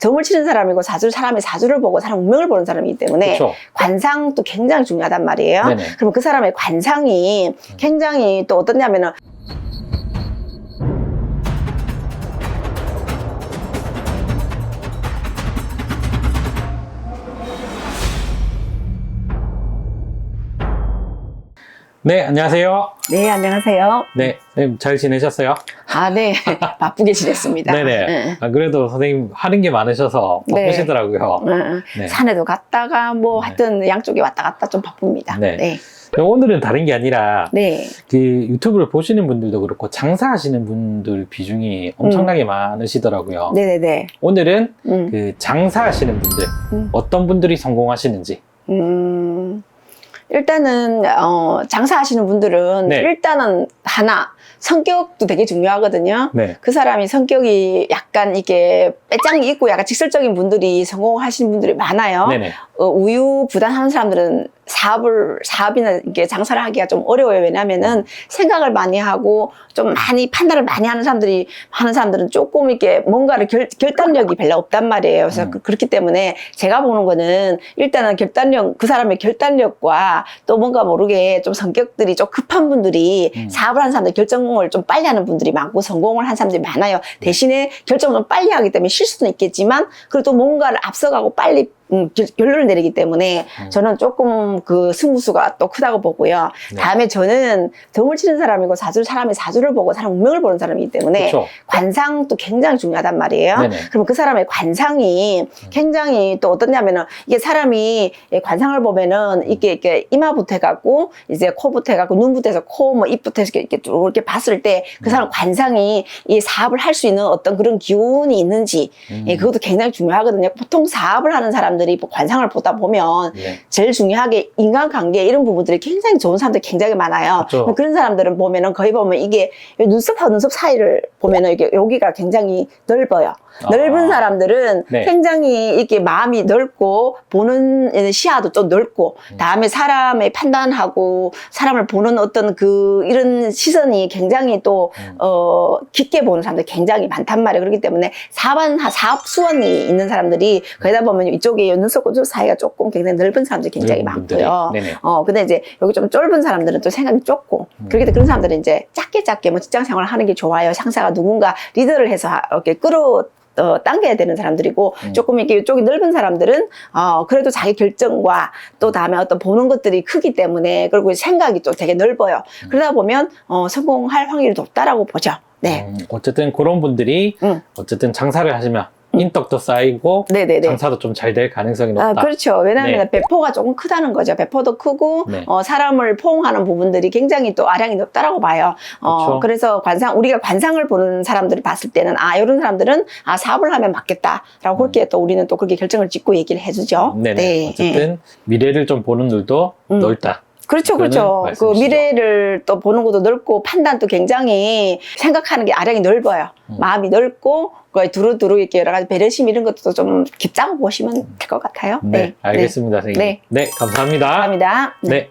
점을 치는 사람이고 사주 사람이 사주를 보고 사람 운명을 보는 사람이기 때문에 그렇죠. 관상도 굉장히 중요하단 말이에요. 네네. 그러면 그 사람의 관상이 굉장히 또 어떠냐면은 네, 안녕하세요. 네 안녕하세요. 네, 선생님 잘 지내셨어요? 아 네 바쁘게 지냈습니다. 네네. 네. 아, 그래도 선생님 하는 게 많으셔서 네. 바쁘시더라고요. 응, 네. 산에도 갔다가 뭐 네. 하여튼 양쪽에 왔다 갔다 좀 바쁩니다. 네. 네. 오늘은 다른 게 아니라 네. 그 유튜브를 보시는 분들도 그렇고 장사하시는 분들 비중이 엄청나게 많으시더라고요. 네네네. 오늘은 음. 그 장사하시는 분들 음. 어떤 분들이 성공하시는지 음, 일단은, 어, 장사하시는 분들은 네. 일단은 하나, 성격도 되게 중요하거든요. 네. 그 사람이 성격이 약간 이게 빼짱이 있고 약간 직설적인 분들이 성공하시는 분들이 많아요. 네네. 어, 우유 부단하는 사람들은 사업을, 사업이나 이게 장사를 하기가 좀 어려워요. 왜냐면은 생각을 많이 하고 좀 많이 판단을 많이 하는 사람들이, 하는 사람들은 조금 이렇게 뭔가를 결, 결단력이 별로 없단 말이에요. 그래서 음. 그- 그렇기 때문에 제가 보는 거는 일단은 결단력, 그 사람의 결단력과 또 뭔가 모르게 좀 성격들이 좀 급한 분들이 음. 사업을 하는 사람들 결정을 좀 빨리 하는 분들이 많고 성공을 한 사람들이 많아요. 네. 대신에 결정을 좀 빨리 하기 때문에 실수는 있겠지만 그래도 뭔가를 앞서가고 빨리 음, 결- 결론을 내리기 때문에 음. 저는 조금 그 승부수가 또 크다고 보고요. 네. 다음에 저는 덤을 치는 사람이고 사주 사람의 사주를 보고 사람 운명을 보는 사람이기 때문에 그렇죠. 관상도 굉장히 중요하단 말이에요. 네네. 그러면 그 사람의 관상이 굉장히 또 어떠냐면은 이게 사람이 예, 관상을 보면은 이게 이렇게 이마부터 해갖고 이제 코부터 해갖고 눈부터 해서 코 뭐 입부터 해서 이렇게 쭉 이렇게 봤을 때그 네. 사람 관상이 이 사업을 할 수 있는 어떤 그런 기운이 있는지 음. 예, 그것도 굉장히 중요하거든요. 보통 사업을 하는 사람들 이뭐 관상을 보다 보면 네. 제일 중요하게 인간관계 이런 부분들이 굉장히 좋은 사람들이 굉장히 많아요. 그렇죠. 그런 사람들은 보면은 거의 보면 이게 눈썹과 눈썹 사이를 보면은 이게 여기가 굉장히 넓어요. 넓은 아. 사람들은 네. 굉장히 이렇게 마음이 넓고 보는 시야도 좀 넓고 음. 다음에 사람의 판단하고 사람을 보는 어떤 그 이런 시선이 굉장히 또 음. 어, 깊게 보는 사람들이 굉장히 많단 말이에요. 그렇기 때문에 사반, 사업 수원이 있는 사람들이 거기다 보면 이쪽에 눈썹 사이가 조금 굉장히 넓은 사람들이 굉장히 넓은 분들이. 많고요. 네네. 어, 근데 이제 여기 좀 좁은 사람들은 또 생각이 좁고, 음. 그렇기 때문에 그런 사람들은 이제 작게 작게 뭐 직장 생활을 하는 게 좋아요. 상사가 누군가 리더를 해서 하- 이렇게 끌어 어, 당겨야 되는 사람들이고 음. 조금 이렇게 이쪽이 넓은 사람들은 어 그래도 자기 결정과 또 다음에 어떤 보는 것들이 크기 때문에 그리고 생각이 또 되게 넓어요. 음. 그러다 보면 어 성공할 확률이 높다라고 보죠. 네, 음, 어쨌든 그런 분들이 음. 어쨌든 장사를 하시면 인덕도 쌓이고 네, 네, 네. 장사도 좀 잘 될 가능성이 아, 높다. 그렇죠. 왜냐하면 네. 배포가 조금 크다는 거죠. 배포도 크고 네. 어, 사람을 포옹하는 부분들이 굉장히 또 아량이 높다라고 봐요. 어, 그렇죠. 그래서 관상 우리가 관상을 보는 사람들이 봤을 때는 아 이런 사람들은 아 사업을 하면 맞겠다라고 그렇게 또 우리는 또 그렇게 결정을 짓고 얘기를 해주죠. 음. 네네. 네. 어쨌든 미래를 좀 보는 눈도 음. 넓다. 그렇죠, 그렇죠. 그 말씀이시죠. 미래를 또 보는 것도 넓고 판단도 굉장히 생각하는 게 아량이 넓어요. 음. 마음이 넓고 그 두루두루 이렇게 여러 가지 배려심 이런 것도 좀 깊다고 보시면 될 것 같아요. 네, 알겠습니다, 선생님. 네. 네, 감사합니다. 감사합니다. 네.